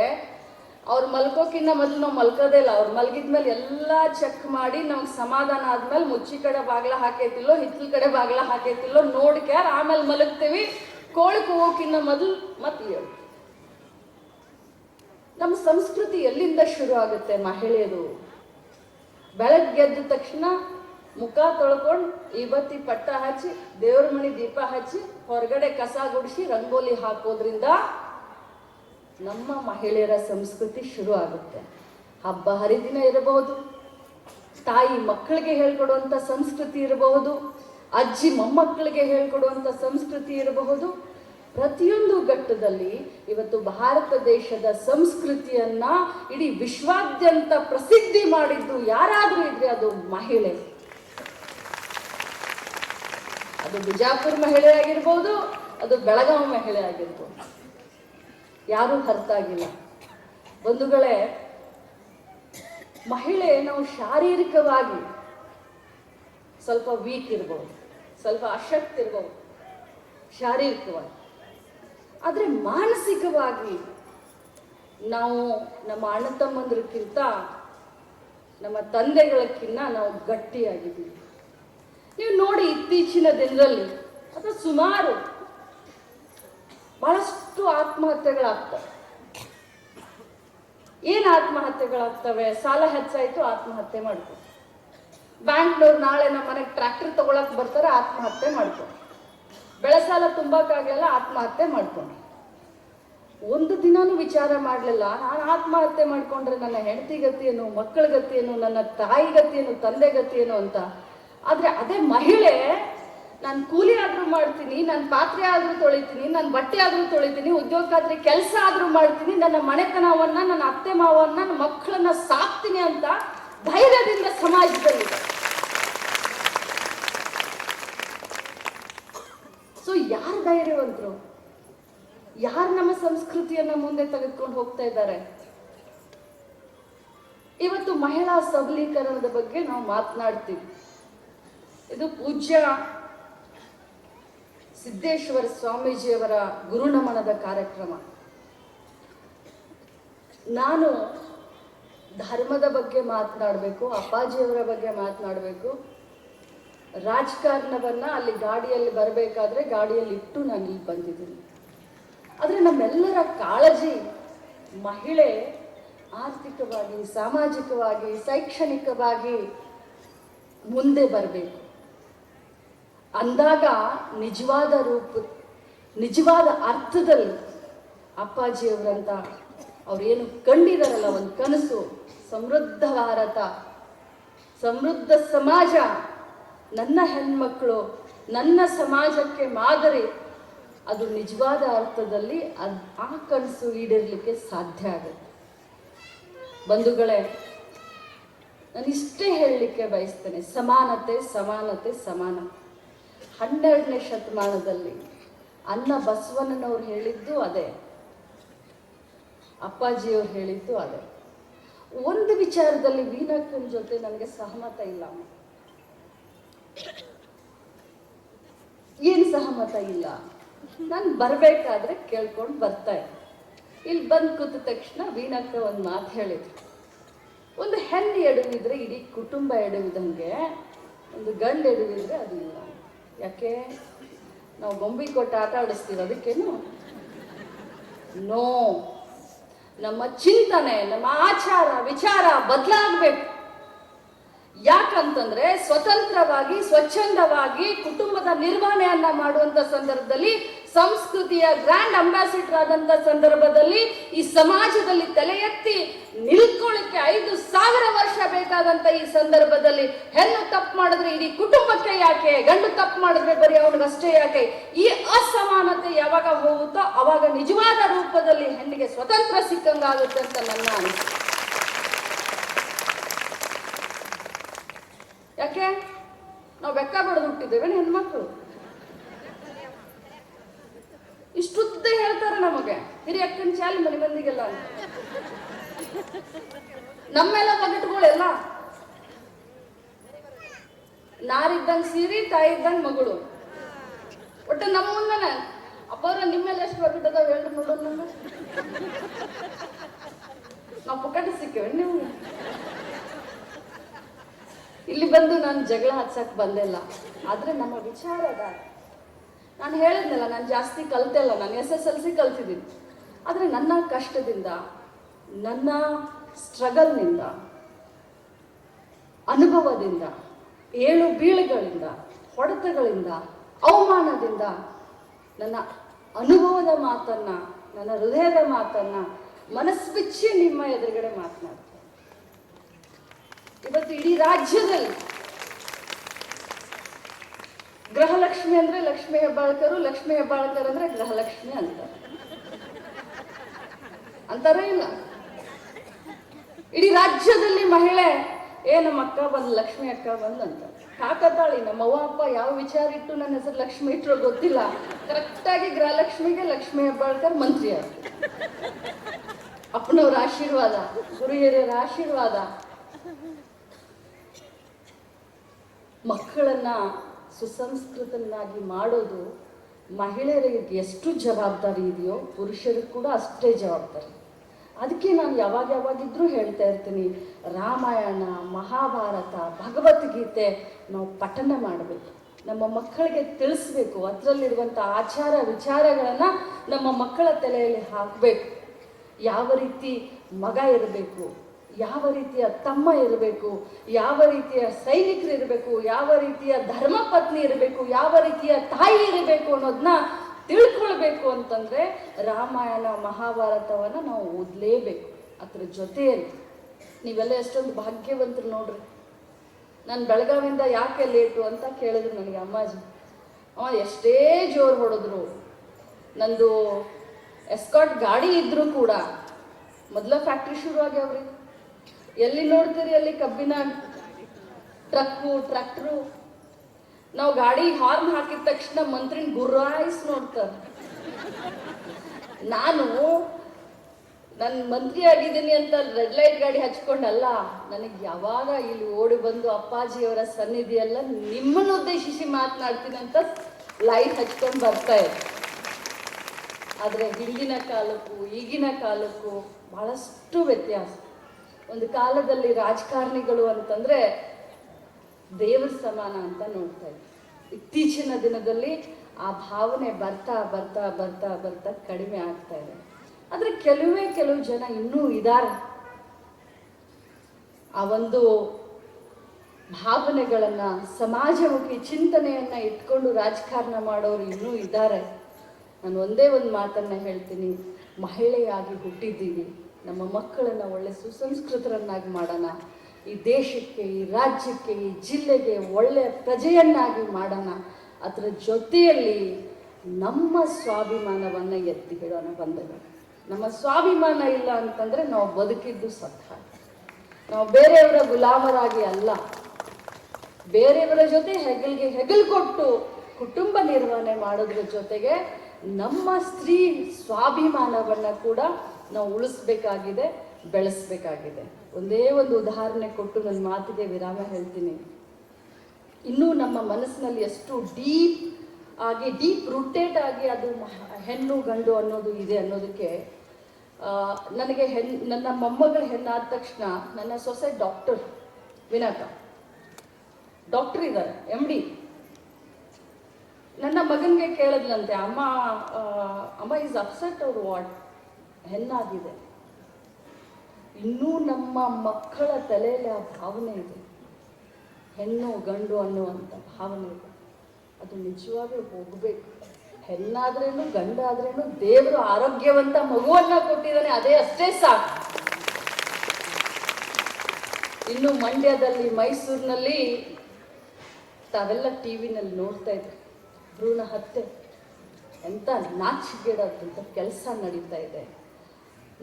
ಅವ್ರು ಮಲ್ಕೋಕಿನ್ನ ಮೊದಲು ನಾವು ಮಲ್ಕೋದೇ ಇಲ್ಲ. ಅವ್ರು ಮಲಗಿದ್ಮೇಲೆ ಎಲ್ಲ ಚೆಕ್ ಮಾಡಿ ನಮ್ಗೆ ಸಮಾಧಾನ ಆದ್ಮೇಲೆ ಮುಚ್ಚಿ ಕಡೆ ಬಾಗ್ಲ ಹಾಕೈತಿಲ್ಲೋ, ಹಿತ್ತಲ ಕಡೆ ಬಾಗ್ಲ ಹಾಕೈತಿಲ್ಲೋ ನೋಡ್ಕ್ಯಾರ ಆಮೇಲೆ ಮಲಗ್ತೇವಿ. ಕೋಳಿ ಕೂಗೋಕಿನ್ನ ಮೊದಲು ಮತ್ತೆ ನಮ್ಮ ಸಂಸ್ಕೃತಿ ಎಲ್ಲಿಂದ ಶುರು ಆಗುತ್ತೆ ಮಹಿಳೆಯರು ಬೆಳಗ್ಗೆ ಎದ್ದ ತಕ್ಷಣ ಮುಖ ತೊಳ್ಕೊಂಡು ಇವತ್ತಿ ಪಟ್ಟ ಹಚ್ಚಿ, ದೇವ್ರ ಮನೆ ದೀಪ ಹಚ್ಚಿ, ಹೊರಗಡೆ ಕಸ ಗುಡಿಸಿ, ರಂಗೋಲಿ ಹಾಕೋದ್ರಿಂದ ನಮ್ಮ ಮಹಿಳೆಯರ ಸಂಸ್ಕೃತಿ ಶುರು ಆಗುತ್ತೆ. ಹಬ್ಬ ಹರಿದಿನ ಇರಬಹುದು. ತಾಯಿ ಮಕ್ಕಳಿಗೆ ಹೇಳ್ಕೊಡುವಂಥ ಸಂಸ್ಕೃತಿ ಇರಬಹುದು. ಅಜ್ಜಿ ಮೊಮ್ಮಕ್ಕಳಿಗೆ ಹೇಳ್ಕೊಡುವಂಥ ಸಂಸ್ಕೃತಿ ಇರಬಹುದು. ಪ್ರತಿಯೊಂದು ಘಟ್ಟದಲ್ಲಿ ಇವತ್ತು ಭಾರತ ದೇಶದ ಸಂಸ್ಕೃತಿಯನ್ನ ಇಡೀ ವಿಶ್ವಾದ್ಯಂತ ಪ್ರಸಿದ್ಧಿ ಮಾಡಿದ್ದು ಯಾರಾದರೂ ಇದ್ರೆ ಅದು ಮಹಿಳೆ. ಅದು ಬಿಜಾಪುರ್ ಮಹಿಳೆ ಆಗಿರ್ಬೋದು, ಅದು ಬೆಳಗಾವಿ ಮಹಿಳೆ ಆಗಿರ್ಬೋದು. ಯಾರೂ ಹೊರತಾಗಿಲ್ಲ ಬಂಧುಗಳೇ ಮಹಿಳೆ ನಾವು ಶಾರೀರಿಕವಾಗಿ ಸ್ವಲ್ಪ ವೀಕ್ ಇರ್ಬೋದು, ಸ್ವಲ್ಪ ಅಶಕ್ತಿ ಇರ್ಬೋದು, ಶಾರೀರಿಕವಾಗಿ. ಆದರೆ ಮಾನಸಿಕವಾಗಿ ನಾವು ನಮ್ಮ ಅಣ್ಣ ತಮ್ಮಂದ್ರಕ್ಕಿಂತ ನಮ್ಮ ತಂದೆಗಳಕ್ಕಿಂತ ನಾವು ಗಟ್ಟಿಯಾಗಿದ್ದೀವಿ. ನೀವು ನೋಡಿ ಇತ್ತೀಚಿನ ದಿನದಲ್ಲಿ ಅಥವಾ ಸುಮಾರು ಬಹಳಷ್ಟು ಆತ್ಮಹತ್ಯೆಗಳಾಗ್ತವೆ. ಏನು ಆತ್ಮಹತ್ಯೆಗಳಾಗ್ತವೆ? ಸಾಲ ಹೆಚ್ಚಾಯಿತು, ಆತ್ಮಹತ್ಯೆ ಮಾಡ್ಕೊ ಬ್ಯಾಂಕ್ನವ್ರು ನಾಳೆ ನಮ್ಮ ಮನೆಗೆ ಟ್ರ್ಯಾಕ್ಟರ್ ತಗೊಳಕ್ ಬರ್ತಾರೆ, ಆತ್ಮಹತ್ಯೆ ಮಾಡ್ಕೊ ಬೆಳೆ ಸಾಲ ತುಂಬಕ್ಕಾಗಲಿಲ್ಲ ಆತ್ಮಹತ್ಯೆ ಮಾಡ್ಕೊಂಡ್ರು. ಒಂದು ದಿನಾನು ವಿಚಾರ ಮಾಡಲಿಲ್ಲ. ನಾನು ಆತ್ಮಹತ್ಯೆ ಮಾಡಿಕೊಂಡ್ರೆ ನನ್ನ ಹೆಂಡತಿ ಗತಿಯೇನು, ಮಕ್ಕಳ ಗತಿಯೇನು, ನನ್ನ ತಾಯಿ ಗತಿಯೇನು, ತಂದೆ ಗತಿ ಏನು ಅಂತ. ಆದರೆ ಅದೇ ಮಹಿಳೆ, ನಾನು ಕೂಲಿ ಆದರೂ ಮಾಡ್ತೀನಿ, ನಾನು ಪಾತ್ರೆ ಆದರೂ ತೊಳಿತೀನಿ, ನಾನು ಬಟ್ಟೆ ಆದರೂ ತೊಳಿತೀನಿ, ಉದ್ಯೋಗಕ್ಕಾದ್ರೆ ಕೆಲಸ ಆದರೂ ಮಾಡ್ತೀನಿ, ನನ್ನ ಮನೆತನವನ್ನು, ನನ್ನ ಅತ್ತೆ ಮಾವನ್ನ ನನ್ನ ಮಕ್ಕಳನ್ನ ಸಾಕ್ತೀನಿ ಅಂತ ಧೈರ್ಯದಿಂದ ಸಮಾಜದಲ್ಲಿದೆ. ಸೊ ಯಾರು ಧೈರ್ಯವಂತರು? ಯಾರು ನಮ್ಮ ಸಂಸ್ಕೃತಿಯನ್ನ ಮುಂದೆ ತೆಗೆದುಕೊಂಡು ಹೋಗ್ತಾ ಇದ್ದಾರೆ? ಇವತ್ತು ಮಹಿಳಾ ಸಬಲೀಕರಣದ ಬಗ್ಗೆ ನಾವು ಮಾತನಾಡ್ತೀವಿ. ಇದು ಪೂಜ್ಯ ಸಿದ್ದೇಶ್ವರ ಸ್ವಾಮೀಜಿಯವರ ಗುರುನಮನದ ಕಾರ್ಯಕ್ರಮ. ನಾನು ಧರ್ಮದ ಬಗ್ಗೆ ಮಾತನಾಡಬೇಕು, ಅಪ್ಪಾಜಿಯವರ ಬಗ್ಗೆ ಮಾತನಾಡಬೇಕು. ರಾಜಕಾರಣವನ್ನ ಅಲ್ಲಿ ಗಾಡಿಯಲ್ಲಿ ಬರಬೇಕಾದ್ರೆ ಗಾಡಿಯಲ್ಲಿ ಇಟ್ಟು ನಾನು ಇಲ್ಲಿ ಬಂದಿದ್ದೀನಿ. ಆದರೆ ನಮ್ಮೆಲ್ಲರ ಕಾಳಜಿ ಮಹಿಳೆ ಆರ್ಥಿಕವಾಗಿ, ಸಾಮಾಜಿಕವಾಗಿ, ಶೈಕ್ಷಣಿಕವಾಗಿ ಮುಂದೆ ಬರಬೇಕು. ಅಂದಾಗ ನಿಜವಾದ ರೂಪ, ನಿಜವಾದ ಅರ್ಥದಲ್ಲಿ ಅಪ್ಪಾಜಿಯವರಂತ ಅವ್ರೇನು ಕಂಡಿದಾರಲ್ಲ ಒಂದು ಕನಸು, ಸಮೃದ್ಧ ಭಾರತ, ಸಮೃದ್ಧ ಸಮಾಜ. ನನ್ನ ಹೆಣ್ಮಕ್ಕಳು ನನ್ನ ಸಮಾಜಕ್ಕೆ ಮಾದರಿ. ಅದು ನಿಜವಾದ ಅರ್ಥದಲ್ಲಿ ಅದ್ ಆ ಕನಸು ಈಡೇರಲಿಕ್ಕೆ ಸಾಧ್ಯ ಆಗುತ್ತೆ. ಬಂಧುಗಳೇ, ನಾನು ಹೇಳಲಿಕ್ಕೆ ಬಯಸ್ತೇನೆ, ಸಮಾನತೆ ಸಮಾನತೆ, ಸಮಾನ. ಹನ್ನೆರಡನೇ ಶತಮಾನದಲ್ಲಿ ಅನ್ನ ಬಸವಣ್ಣನವ್ರು ಹೇಳಿದ್ದು ಅದೇ. ಅಪ್ಪಾಜಿಯವ್ರು ಹೇಳಿದ್ದು ಅದೇ. ಒಂದು ವಿಚಾರದಲ್ಲಿ ವೀನಕ್ಕನ ಜೊತೆ ನನಗೆ ಸಹಮತ ಇಲ್ಲ. ಏನು ಸಹಮತ ಇಲ್ಲ. ನಾನು ಬರಬೇಕಾದ್ರೆ ಕೇಳ್ಕೊಂಡು ಬರ್ತಾ ಇದ್ದೆ. ಇಲ್ಲಿ ಬಂದು ಕೂತ ತಕ್ಷಣ ವೀಣಕ್ಕ ಒಂದು ಮಾತು ಹೇಳಿದ್ರು. ಒಂದು ಹೆಣ್ಣು ಎಡವಿದ್ರೆ ಇಡೀ ಕುಟುಂಬ ಎಡವಿದಂಗೆ, ಒಂದು ಗಂಡು ಎಡವಿದ್ರೆ ಅದು ಇಲ್ಲ. ಯಾಕೆ? ನಾವು ಬೊಂಬಿ ಕೊಟ್ಟು ಆಟ ಆಡಿಸ್ತೀವಿ ಅದಕ್ಕೇನು? ನೋ ನಮ್ಮ ಚಿಂತನೆ, ನಮ್ಮ ಆಚಾರ, ವಿಚಾರ ಬದಲಾಗಬೇಕು. ಯಾಕಂತಂದ್ರೆ ಸ್ವತಂತ್ರವಾಗಿ, ಸ್ವಚ್ಛಂದವಾಗಿ ಕುಟುಂಬದ ನಿರ್ವಹಣೆಯನ್ನ ಮಾಡುವಂತ ಸಂದರ್ಭದಲ್ಲಿ, ಸಂಸ್ಕೃತಿಯ ಗ್ರ್ಯಾಂಡ್ ಅಂಬಾಸಿಡರ್ ಆದಂತ ಸಂದರ್ಭದಲ್ಲಿ ಈ ಸಮಾಜದಲ್ಲಿ ತಲೆ ಎತ್ತಿ ನಿಲ್ಕೊಳ್ಳಿಕ್ಕೆ ಐದು ಸಾವಿರ ವರ್ಷ ಬೇಕಾದಂತ ಈ ಸಂದರ್ಭದಲ್ಲಿ ಹೆಣ್ಣು ತಪ್ಪು ಮಾಡಿದ್ರೆ ಇಡೀ ಕುಟುಂಬಕ್ಕೆ ಯಾಕೆ? ಗಂಡು ತಪ್ಪು ಮಾಡಿದ್ರೆ ಬರೀ ಅವನಿಗಷ್ಟೇ ಯಾಕೆ? ಈ ಅಸಮಾನತೆ ಯಾವಾಗ ಹೋಗುತ್ತೋ ಅವಾಗ ನಿಜವಾದ ರೂಪದಲ್ಲಿ ಹೆಣ್ಣಿಗೆ ಸ್ವತಂತ್ರ ಸಿಕ್ಕಂಗಾಗುತ್ತೆ ಅಂತ ನನ್ನ ಅನಿಸಿಕೆ. ಯಾಕೆ? ನಾವು ಬೆಕ್ಕ ಬಡದು ಹುಟ್ಟಿದ್ದೇವೆ ಹೆಣ್ಮಕ್ಳು. ಇಷ್ಟುದ್ದ ಹೇಳ್ತಾರೆ ನಮಗೆ. ಹಿರಿಯಕ್ಕನ ಚಾಲಿ ಮನೆ ಬಂದಿಗೆಲ್ಲ. ನಮ್ಮೆಲ್ಲ ಬಗೆಟ್ಗಳೆಲ್ಲ ನಾರಿದ್ದಂಗೆ ಸೀರಿ ತಾಯಿ ಇದ್ದಂಗೆ ಮಗಳು. ಒಟ್ಟು ನಮ್ಮ ಮುಂದನೆ ಅಪ್ಪವ್ರ, ನಿಮ್ಮೆಲ್ಲ ಎಷ್ಟು ಒಗಟದಾವ ಹೇಳ್ರಿ ನೋಡೋದು ನಮ್ಮ ನಾವು ಪುಕ್ಕಟ ಸಿಕ್ಕೇವೆ ನೀವು ಇಲ್ಲಿ ಬಂದು ನಾನು ಜಗಳ ಹಚ್ಚಕ್ ಬಂದಿಲ್ಲ. ಆದ್ರೆ ನಮ್ಮ ವಿಚಾರದ ನಾನು ಹೇಳಿದ್ನಲ್ಲ, ನಾನು ಜಾಸ್ತಿ ಕಲ್ತಿಲ್ಲ ನಾನು ಎಸ್ ಎಸ್ ಎಲ್ ಸಿ ಕಲ್ತಿದ್ದೀನಿ. ಆದರೆ ನನ್ನ ಕಷ್ಟದಿಂದ, ನನ್ನ ಸ್ಟ್ರಗಲ್ನಿಂದ ಅನುಭವದಿಂದ, ಏಳು ಬೀಳುಗಳಿಂದ, ಹೊಡೆತಗಳಿಂದ, ಅವಮಾನದಿಂದ ನನ್ನ ಅನುಭವದ ಮಾತನ್ನ, ನನ್ನ ಹೃದಯದ ಮಾತನ್ನ ಮನಸ್ಸುಪಿಚ್ಚಿ ನಿಮ್ಮ ಎದುರುಗಡೆ ಮಾತನಾಡ್ತೀನಿ. ರಾಜ್ಯದಲ್ಲಿ ಗೃಹಲಕ್ಷ್ಮಿ ಅಂದ್ರೆ ಲಕ್ಷ್ಮಿ ಹೆಬ್ಬಾಳ್ಕರು, ಲಕ್ಷ್ಮಿ ಹೆಬ್ಬಾಳ್ಕರ್ ಅಂದ್ರೆ ಗೃಹಲಕ್ಷ್ಮಿ ಅಂತ ಅಂತಾರೇ ಇಲ್ಲ? ಇಡೀ ರಾಜ್ಯದಲ್ಲಿ ಮಹಿಳೆ, ಏ, ನಮ್ಮ ಅಕ್ಕ ಬಂದ್, ಲಕ್ಷ್ಮಿ ಅಕ್ಕ ಬಂದ್ ಅಂತ ನಮ್ಮ ಅವ್ವ, ಅಪ್ಪ ಯಾವ ವಿಚಾರ ಇಟ್ಟು ನನ್ನ ಹೆಸರು ಲಕ್ಷ್ಮಿ ಇಟ್ಟರು ಗೊತ್ತಿಲ್ಲ. ಕರೆಕ್ಟಾಗಿ ಗೃಹಲಕ್ಷ್ಮಿಗೆ ಲಕ್ಷ್ಮಿ ಹೆಬ್ಬಾಳ್ಕರ್ ಮಂತ್ರಿ ಅವರು ಅಪ್ಪನವ್ರ ಆಶೀರ್ವಾದ ಗುರು ಹಿರಿಯರ ಆಶೀರ್ವಾದ ಮಕ್ಕಳನ್ನ ಸುಸಂಸ್ಕೃತನಾಗಿ ಮಾಡೋದು ಮಹಿಳೆಯರಿಗೆ ಎಷ್ಟು ಜವಾಬ್ದಾರಿ ಇದೆಯೋ ಪುರುಷರಿಗೆ ಕೂಡ ಅಷ್ಟೇ ಜವಾಬ್ದಾರಿ. ಅದಕ್ಕೆ ನಾನು ಯಾವಾಗ ಯಾವಾಗಿದ್ರೂ ಹೇಳ್ತಾ ಇರ್ತೀನಿ, ರಾಮಾಯಣ, ಮಹಾಭಾರತ, ಭಗವದ್ಗೀತೆ ನಾವು ಪಠನ ಮಾಡಬೇಕು. ನಮ್ಮ ಮಕ್ಕಳಿಗೆ ತಿಳಿಸ್ಬೇಕು, ಅದರಲ್ಲಿರುವಂಥ ಆಚಾರ ವಿಚಾರಗಳನ್ನು ನಮ್ಮ ಮಕ್ಕಳ ತಲೆಯಲ್ಲಿ ಹಾಕಬೇಕು. ಯಾವ ರೀತಿ ಮಗ ಇರಬೇಕು ಯಾವ ರೀತಿಯ ತಮ್ಮ ಇರಬೇಕು, ಯಾವ ರೀತಿಯ ಸೈನಿಕರು ಇರಬೇಕು, ಯಾವ ರೀತಿಯ ಧರ್ಮಪತ್ನಿ ಇರಬೇಕು, ಯಾವ ರೀತಿಯ ತಾಯಿ ಇರಬೇಕು ಅನ್ನೋದನ್ನ ತಿಳ್ಕೊಳ್ಬೇಕು ಅಂತಂದ್ರೆ ರಾಮಾಯಣ, ಮಹಾಭಾರತವನ್ನು ನಾವು ಓದಲೇಬೇಕು ಅದ್ರ ಜೊತೆಯಲ್ಲಿ. ನೀವೆಲ್ಲ ಎಷ್ಟೊಂದು ಭಾಗ್ಯವಂತರು ನೋಡ್ರಿ. ನಾನು ಬೆಳಗಾವಿಂದ ಯಾಕೆ ಲೇಟು ಅಂತ ಕೇಳಿದ್ರು ನನಗೆ ಅಮ್ಮಾಜಿ. ಅವ ಎಷ್ಟೇ ಜೋರು ಹೊಡೆದ್ರು. ನಂದು ಎಸ್ಕಾಟ್ ಗಾಡಿ ಇದ್ದರೂ ಕೂಡ ಮೊದಲ ಫ್ಯಾಕ್ಟ್ರಿ ಶುರು ಆಗ್ಯಾವ್ರಿ ಎಲ್ಲಿ ನೋಡ್ತೀರಿ ಅಲ್ಲಿ ಕಬ್ಬಿನ ಟ್ರಕ್ಕು, ಟ್ರ್ಯಾಕ್ಟ್ರು? ನಾವು ಗಾಡಿ ಹಾರ್ನ್ ಹಾಕಿದ ತಕ್ಷಣ ಮಂತ್ರಿನ ಗುರ್ರಾಯಿಸ್ ನೋಡ್ತಾರೆ ನಾನು ನನ್ನ ಮಂತ್ರಿ ಆಗಿದ್ದೀನಿ ಅಂತ ರೆಡ್ ಲೈಟ್ ಗಾಡಿ ಹಚ್ಕೊಂಡಲ್ಲ, ನನಗೆ ಯಾವಾಗ ಇಲ್ಲಿ ಓಡಿ ಬಂದು ಅಪ್ಪಾಜಿಯವರ ಸನ್ನಿಧಿಯೆಲ್ಲ ನಿಮ್ಮನ್ನು ಉದ್ದೇಶಿಸಿ ಮಾತನಾಡ್ತೀನಿ ಅಂತ ಲೈಟ್ ಹಚ್ಕೊಂಡು ಬರ್ತಾ ಇದೆ ಆದರೆ ಹಿಂದಿನ ಕಾಲಕ್ಕೂ ಈಗಿನ ಕಾಲಕ್ಕೂ ಬಹಳಷ್ಟು ವ್ಯತ್ಯಾಸ. ಒಂದು ಕಾಲದಲ್ಲಿ ರಾಜಕಾರಣಿಗಳು ಅಂತಂದ್ರೆ ದೇವರ ಸಮಾನ ಅಂತ ನೋಡ್ತಾ ಇದ್ವಿ. ಇತ್ತೀಚಿನ ದಿನದಲ್ಲಿ ಆ ಭಾವನೆ ಬರ್ತಾ ಬರ್ತಾ ಬರ್ತಾ ಬರ್ತಾ ಕಡಿಮೆ ಆಗ್ತಾ ಇದೆ. ಆದ್ರೆ ಕೆಲವೇ ಕೆಲವು ಜನ ಇನ್ನೂ ಇದ್ದಾರೆ ಆ ಒಂದು ಭಾವನೆಗಳನ್ನ ಸಮಾಜಮುಖಿ ಚಿಂತನೆಯನ್ನ ಇಟ್ಕೊಂಡು ರಾಜಕಾರಣ ಮಾಡೋರು ಇನ್ನೂ ಇದ್ದಾರೆ ನಾನು ಒಂದೇ ಒಂದು ಮಾತನ್ನ ಹೇಳ್ತೀನಿ. ಮಹಿಳೆಯಾಗಿ ಹುಟ್ಟಿದ್ದೀವಿ. ನಮ್ಮ ಮಕ್ಕಳನ್ನು ಒಳ್ಳೆ ಸುಸಂಸ್ಕೃತರನ್ನಾಗಿ ಮಾಡೋಣ. ಈ ದೇಶಕ್ಕೆ, ಈ ರಾಜ್ಯಕ್ಕೆ, ಈ ಜಿಲ್ಲೆಗೆ ಒಳ್ಳೆಯ ಪ್ರಜೆಯನ್ನಾಗಿ ಮಾಡೋಣ. ಅದರ ಜೊತೆಯಲ್ಲಿ ನಮ್ಮ ಸ್ವಾಭಿಮಾನವನ್ನು ಎತ್ತಿ ಹಿಡೋಣ ಬಂಧಗಳು. ನಮ್ಮ ಸ್ವಾಭಿಮಾನ ಇಲ್ಲ ಅಂತಂದರೆ ನಾವು ಬದುಕಿದ್ದು ಸತ್ತ ನಾವು ಬೇರೆಯವರ ಗುಲಾಮರಾಗಿ ಅಲ್ಲ. ಬೇರೆಯವರ ಜೊತೆ ಹೆಗಲಿಗೆ ಹೆಗಲು ಕೊಟ್ಟು ಕುಟುಂಬ ನಿರ್ವಹಣೆ ಮಾಡೋದ್ರ ಜೊತೆಗೆ ನಮ್ಮ ಸ್ತ್ರೀ ಸ್ವಾಭಿಮಾನವನ್ನು ಕೂಡ ನಾವು ಉಳಿಸ್ಬೇಕಾಗಿದೆ, ಬೆಳೆಸ್ಬೇಕಾಗಿದೆ. ಒಂದೇ ಒಂದು ಉದಾಹರಣೆ ಕೊಟ್ಟು ನನ್ನ ಮಾತಿಗೆ ವಿರಾಮ ಹೇಳ್ತೀನಿ. ಇನ್ನೂ ನಮ್ಮ ಮನಸ್ಸಿನಲ್ಲಿ ಎಷ್ಟು ಡೀಪ್ ಆಗಿ, ಡೀಪ್ ರೂಟೆಡ್ ಆಗಿ ಅದು ಹೆಣ್ಣು ಗಂಡು ಅನ್ನೋದು ಇದೆ ಅನ್ನೋದಕ್ಕೆ ನನಗೆ ಹೆಣ್, ನನ್ನ ಮೊಮ್ಮಗಳ ಹೆಣ್ಣಾದ ತಕ್ಷಣ ನನ್ನ ಸೊಸೆ ಡಾಕ್ಟರ್ ವಿನಾಕ. ಡಾಕ್ಟರ್ ಇದ್ದಾರೆ ಎಂ ಡಿ ನನ್ನ ಮಗನಿಗೆ ಕೇಳಿದ್ಲಂತೆ ಅಮ್ಮ ಅಮ್ಮ ಈಸ್ ಅಪ್ಸೆಟ್ ಅವರು ವಾಟ್ ಹೆಣ್ಣಾಗಿದೆ. ಇನ್ನೂ ನಮ್ಮ ಮಕ್ಕಳ ತಲೆಯಲ್ಲಿ ಆ ಭಾವನೆ ಇದೆ. ಹೆಣ್ಣು ಗಂಡು ಅನ್ನುವಂಥ ಭಾವನೆ ಇದೆ. ಅದು ನಿಜವಾಗ್ಲೂ ಹೋಗಬೇಕು. ಹೆಣ್ಣಾದ್ರೇನು, ಗಂಡಾದ್ರೇನು ದೇವರು ಆರೋಗ್ಯವಂತ ಮಗುವನ್ನ ಕೊಟ್ಟಿದ್ದಾನೆ, ಅದೇ ಅಷ್ಟೇ ಸಾಕು. ಇನ್ನು ಮಂಡ್ಯದಲ್ಲಿ, ಮೈಸೂರಿನಲ್ಲಿ ತಾವೆಲ್ಲ ಟಿ ವಿನಲ್ಲಿ ನೋಡ್ತಾ ಇದ್ರಿ, ಭ್ರೂಣ ಹತ್ಯೆ. ಎಂತ ನಾಚಿಕೆಡಾದಂಥ ಕೆಲಸ ನಡೀತಾ ಇದೆ.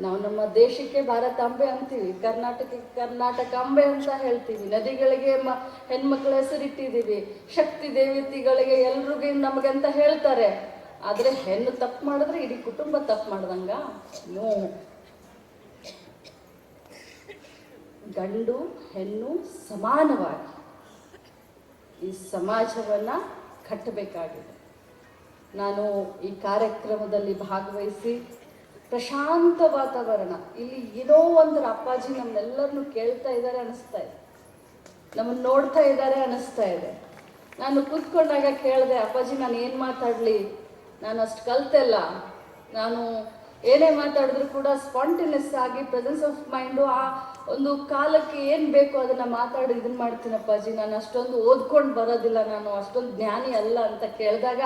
ನಾವು ನಮ್ಮ ದೇಶಕ್ಕೆ ಭಾರತಾಂಬೆ ಅಂತೀವಿ ಕರ್ನಾಟಕಕ್ಕೆ ಕರ್ನಾಟಕಾಂಬೆ ಅಂತ ಹೇಳ್ತೀವಿ. ನದಿಗಳಿಗೆ ಮ, ಹೆಣ್ಮಕ್ಳ ಹೆಸರಿಟ್ಟಿದ್ದೀವಿ, ಶಕ್ತಿ ದೇವತೆಗಳಿಗೆ ಎಲ್ರಿಗೂ ನಮಗೆ ಅಂತ ಹೇಳ್ತಾರೆ. ಆದರೆ ಹೆಣ್ಣು ತಪ್ಪು ಮಾಡಿದ್ರೆ ಇಡೀ ಕುಟುಂಬ ತಪ್ಪು ಮಾಡ್ದಂಗ? ನೋ. ಗಂಡು, ಹೆಣ್ಣು ಸಮಾನವಾಗಿ ಈ ಸಮಾಜವನ್ನ ಕಟ್ಟಬೇಕಾಗಿದೆ. ನಾನು ಈ ಕಾರ್ಯಕ್ರಮದಲ್ಲಿ ಭಾಗವಹಿಸಿ ಪ್ರಶಾಂತ ವಾತಾವರಣ ಇಲ್ಲಿ ಏನೋ ಒಂದರ ಅಪ್ಪಾಜಿ ನಮ್ಮೆಲ್ಲರನ್ನು ಕೇಳ್ತಾ ಇದ್ದಾರೆ ಅನಿಸ್ತಾ ಇದೆ. ನಮ್ಮನ್ನು ನೋಡ್ತಾ ಇದ್ದಾರೆ ಅನಿಸ್ತಾ ಇದೆ. ನಾನು ಕೂತ್ಕೊಂಡಾಗ ಕೇಳಿದೆ, ಅಪ್ಪಾಜಿ, ನಾನು ಏನು ಮಾತಾಡಲಿ? ನಾನು ಅಷ್ಟು ಕಲ್ತೆಲ್ಲ ನಾನು ಏನೇ ಮಾತಾಡಿದ್ರು ಕೂಡ ಸ್ಪಾಂಟೇನಿಯಸ್ ಆಗಿ ಪ್ರೆಸೆನ್ಸ್ ಆಫ್ ಮೈಂಡು, ಆ ಒಂದು ಕಾಲಕ್ಕೆ ಏನು ಬೇಕೋ ಅದನ್ನು ಮಾತಾಡಿ ಇದನ್ನು ಮಾಡ್ತೀನಿ ಅಪ್ಪಾಜಿ. ನಾನು ಅಷ್ಟೊಂದು ಓದ್ಕೊಂಡು ಬರೋದಿಲ್ಲ, ನಾನು ಅಷ್ಟೊಂದು ಜ್ಞಾನಿ ಅಲ್ಲ ಅಂತ ಕೇಳಿದಾಗ,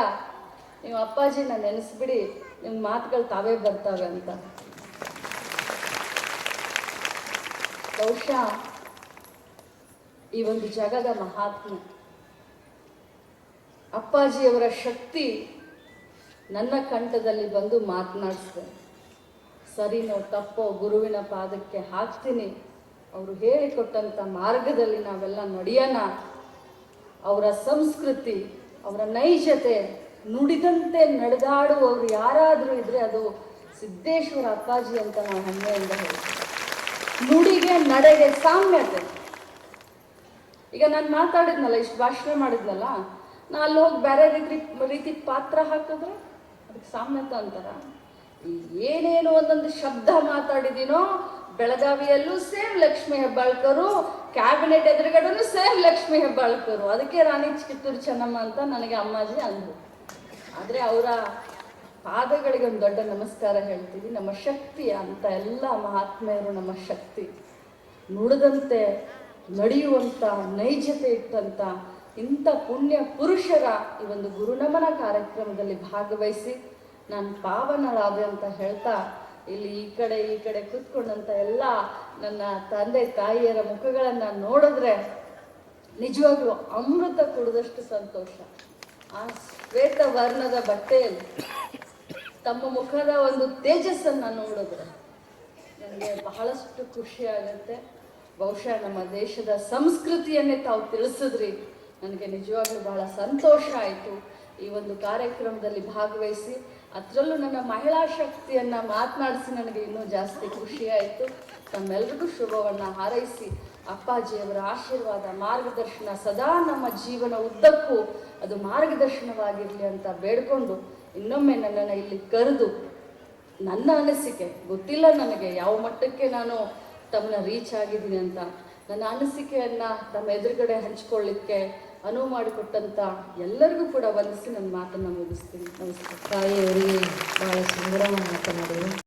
ನೀವು ಅಪ್ಪಾಜಿ, ನಾನು ನೆನೆಸ್ಬಿಡಿ. ನಿಮ್ಮ ಮಾತುಗಳು ತಾವೇ ಬರ್ತವೆ ಅಂತ. ಬಹುಶಃ ಈ ಒಂದು ಜಗದ ಮಹಾತ್ಮ ಅಪ್ಪಾಜಿಯವರ ಶಕ್ತಿ ನನ್ನ ಕಂಠದಲ್ಲಿ ಬಂದು ಮಾತನಾಡಿಸ್ದೆ. ಸರಿನೋ ತಪ್ಪೋ ಗುರುವಿನ ಪಾದಕ್ಕೆ ಹಾಕ್ತೀನಿ. ಅವರು ಹೇಳಿಕೊಟ್ಟಂಥ ಮಾರ್ಗದಲ್ಲಿ ನಾವೆಲ್ಲ ನಡೆಯೋಣ. ಅವರ ಸಂಸ್ಕೃತಿ, ಅವರ ನೈಜತೆ ನುಡಿದಂತೆ ನಡೆದಾಡುವವರು ಯಾರಾದರೂ ಇದ್ರೆ ಅದು ಸಿದ್ದೇಶ್ವರ ಅಪ್ಪಾಜಿ ಅಂತ ನಾವು ಹೆಮ್ಮೆಯಿಂದ ಹೇಳ್ತೀವಿ. ನುಡಿಗೆ ನಡೆಗೆ ಸಾಮ್ಯತೆ. ಈಗ ನಾನು ಮಾತಾಡಿದ್ನಲ್ಲ, ಇಷ್ಟು ಭಾಷಣ ಮಾಡಿದ್ನಲ್ಲ, ನಾ ಅಲ್ಲಿ ಹೋಗಿ ಬೇರೆ ರೀತಿ ರೀತಿ ಪಾತ್ರ ಹಾಕಿದ್ರೆ ಅದಕ್ಕೆ ಸಾಮ್ಯತೆ ಅಂತಾರ. ಏನೇನು ಒಂದೊಂದು ಶಬ್ದ ಮಾತಾಡಿದೀನೋ, ಬೆಳಗಾವಿಯಲ್ಲೂ ಸೇಮ್ ಲಕ್ಷ್ಮಿ ಹೆಬ್ಬಾಳ್ಕರು, ಕ್ಯಾಬಿನೆಟ್ ಎದುರುಗಡೆನೂ ಸೇಮ್ ಲಕ್ಷ್ಮಿ ಹೆಬ್ಬಾಳ್ಕರು. ಅದಕ್ಕೆ ರಾಣಿ ಕಿತ್ತೂರು ಚೆನ್ನಮ್ಮ ಅಂತ ನನಗೆ ಅಮ್ಮಾಜಿ ಅಂದ್ರು. ಆದರೆ ಅವರ ಪಾದಗಳಿಗೆ ಒಂದು ದೊಡ್ಡ ನಮಸ್ಕಾರ ಹೇಳ್ತೀವಿ. ನಮ್ಮ ಶಕ್ತಿ ಅಂತ ಎಲ್ಲ ಮಹಾತ್ಮೆಯರು ನಮ್ಮ ಶಕ್ತಿ. ನುಡಿದಂತೆ ನಡೆಯುವಂಥ ನೈಜತೆ ಇಟ್ಟಂಥ ಇಂಥ ಪುಣ್ಯ ಪುರುಷರ ಈ ಒಂದು ಗುರುನಮನ ಕಾರ್ಯಕ್ರಮದಲ್ಲಿ ಭಾಗವಹಿಸಿ ನಾನು ಪಾವನಳಾದೆ ಅಂತ ಹೇಳ್ತಾ ಇಲ್ಲಿ ಈ ಕಡೆ ಈ ಕಡೆ ಕೂತ್ಕೊಂಡಂತ ಎಲ್ಲ ನನ್ನ ತಂದೆ ತಾಯಿಯರ ಮುಖಗಳನ್ನು ನೋಡಿದ್ರೆ ನಿಜವಾಗ್ಲೂ ಅಮೃತ ಕುಡಿದಷ್ಟು ಸಂತೋಷ. ಆ ಶ್ವೇತ ವರ್ಣದ ಬಟ್ಟೆಯಲ್ಲಿ ತಮ್ಮ ಮುಖದ ಒಂದು ತೇಜಸ್ಸನ್ನು ನೋಡಿದ್ರೆ ನನಗೆ ಬಹಳಷ್ಟು ಖುಷಿ ಆಗುತ್ತೆ. ಬಹುಶಃ ನಮ್ಮ ದೇಶದ ಸಂಸ್ಕೃತಿಯನ್ನೇ ತಾವು ತಿಳಿಸಿದ್ರಿ. ನನಗೆ ನಿಜವಾಗ್ಲೂ ಬಹಳ ಸಂತೋಷ ಆಯಿತು. ಈ ಒಂದು ಕಾರ್ಯಕ್ರಮದಲ್ಲಿ ಭಾಗವಹಿಸಿ ಅದರಲ್ಲೂ ನನ್ನ ಮಹಿಳಾ ಶಕ್ತಿಯನ್ನು ಮಾತನಾಡಿಸಿ ನನಗೆ ಇನ್ನೂ ಜಾಸ್ತಿ ಖುಷಿ ಆಯಿತು. ತಮ್ಮೆಲ್ರಿಗೂ ಶುಭವನ್ನು ಹಾರೈಸಿ. ಅಪ್ಪಾಜಿಯವರ ಆಶೀರ್ವಾದ, ಮಾರ್ಗದರ್ಶನ ಸದಾ ನಮ್ಮ ಜೀವನ ಉದ್ದಕ್ಕೂ ಅದು ಮಾರ್ಗದರ್ಶನವಾಗಿರಲಿ ಅಂತ ಬೇಡ್ಕೊಂಡು ಇನ್ನೊಮ್ಮೆ ನನ್ನನ್ನು ಇಲ್ಲಿ ಕರೆದು ನನ್ನ ಅನಿಸಿಕೆ, ಗೊತ್ತಿಲ್ಲ ನನಗೆ ಯಾವ ಮಟ್ಟಕ್ಕೆ ನಾನು ತಮ್ಮನ್ನ ರೀಚ್ ಆಗಿದ್ದೀನಿ ಅಂತ, ನನ್ನ ಅನಿಸಿಕೆಯನ್ನು ತಮ್ಮ ಎದುರುಗಡೆ ಹಂಚ್ಕೊಳ್ಳಿಕ್ಕೆ ಅನುವು ಮಾಡಿಕೊಟ್ಟಂಥ ಎಲ್ಲರಿಗೂ ಕೂಡ ವಂದಿಸಿ ನನ್ನ ಮಾತನ್ನು ಮುಗಿಸ್ತೀನಿ. ನಮಸ್ಕಾರ. ತಾಯಿಯವರಿಗೆ ಭಾಳ ಸುಂದರ ಮಾತನಾಡಿದರು